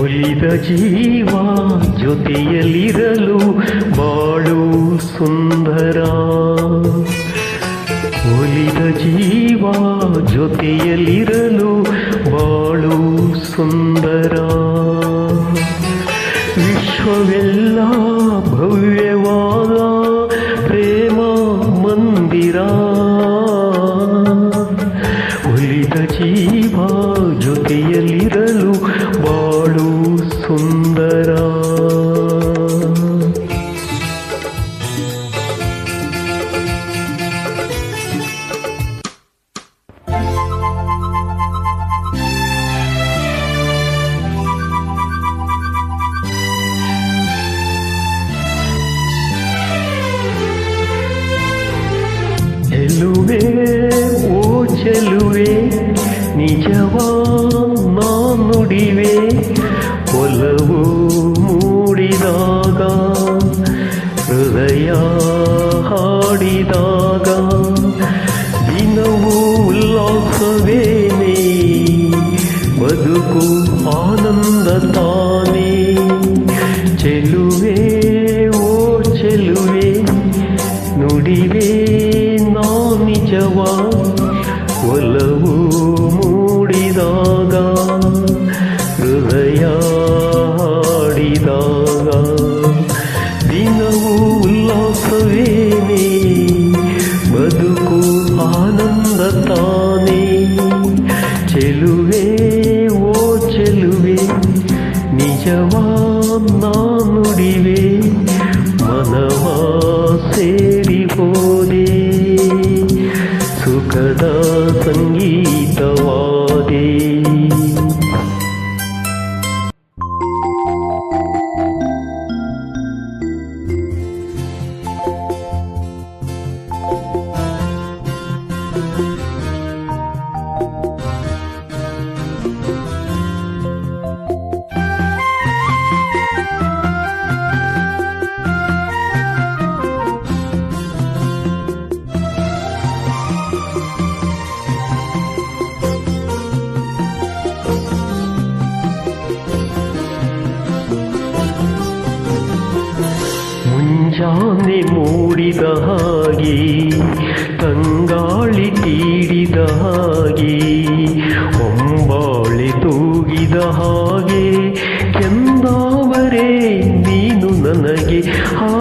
ಉಳಿದ ಜೀವ ಜೊತೆಯಲ್ಲಿರಲು ಬಾಳು ಸುಂದರ. ಒಲಿದ ಜೀವ ಜೊತೆಯಲ್ಲಿರಲು ಬಾಳು ಸುಂದರ. ವಿಶ್ವವೆಲ್ಲ ಭವ್ಯವಾದ ಓ ಚೆಲುವೆ ನಿಜವಾ ನಾ ನುಡಿವೆ ಒಲವು ಮೂಡಿದಾಗ ಹೃದಯ ಹಾಡಿದಾಗ ದಿನವೂ ಉಲ್ಲಾಸವೇನೆ ಬದುಕು ಆನಂದ chờ mơ nói ಮೂಡಿದ ಹಾಗೆ ತಂಗಾಳಿ ತೀಡಿದ ಹಾಗೆ ಒಂಬಾಳೆ ತೂಗಿದ ಹಾಗೆ ಕೆಂದಾವರೆ ನೀನು ನನಗೆ ಆ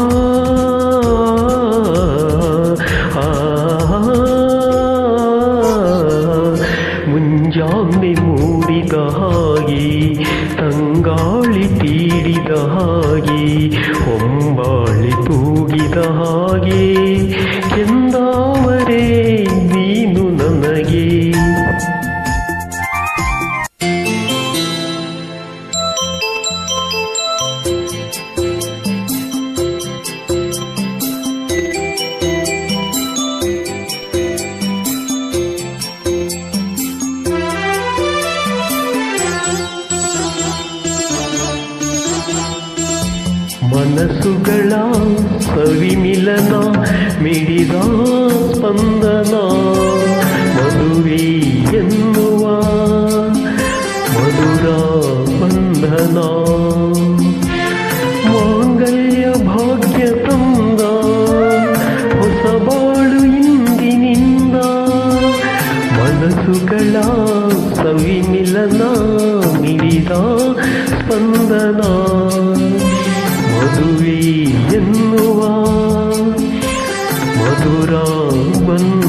ತಂಗಾಳಿ ತೀಡಿದ ಹಾಗೆ ಹೊಂಬಾಳಿ ತೂಗಿದ ಹಾಗೆ. ಮನಸ್ಸುಗಳ ಸವಿಮಿಲನ ಮಿಡಿದ ಸ್ಪಂದನ ಮದುವೆ ಎನ್ನುವ ಮಧುರ ಬಂಧನ ಮಾಂಗಲ್ಯ ಭಾಗ್ಯ ತಂದ ಹೊಸ ಬಾಳು ಇಂದಿನಿಂದ ಮನಸ್ಸುಗಳ ಸವಿಮಿಲನ ಮಿಡಿದ ಸ್ಪಂದನ bình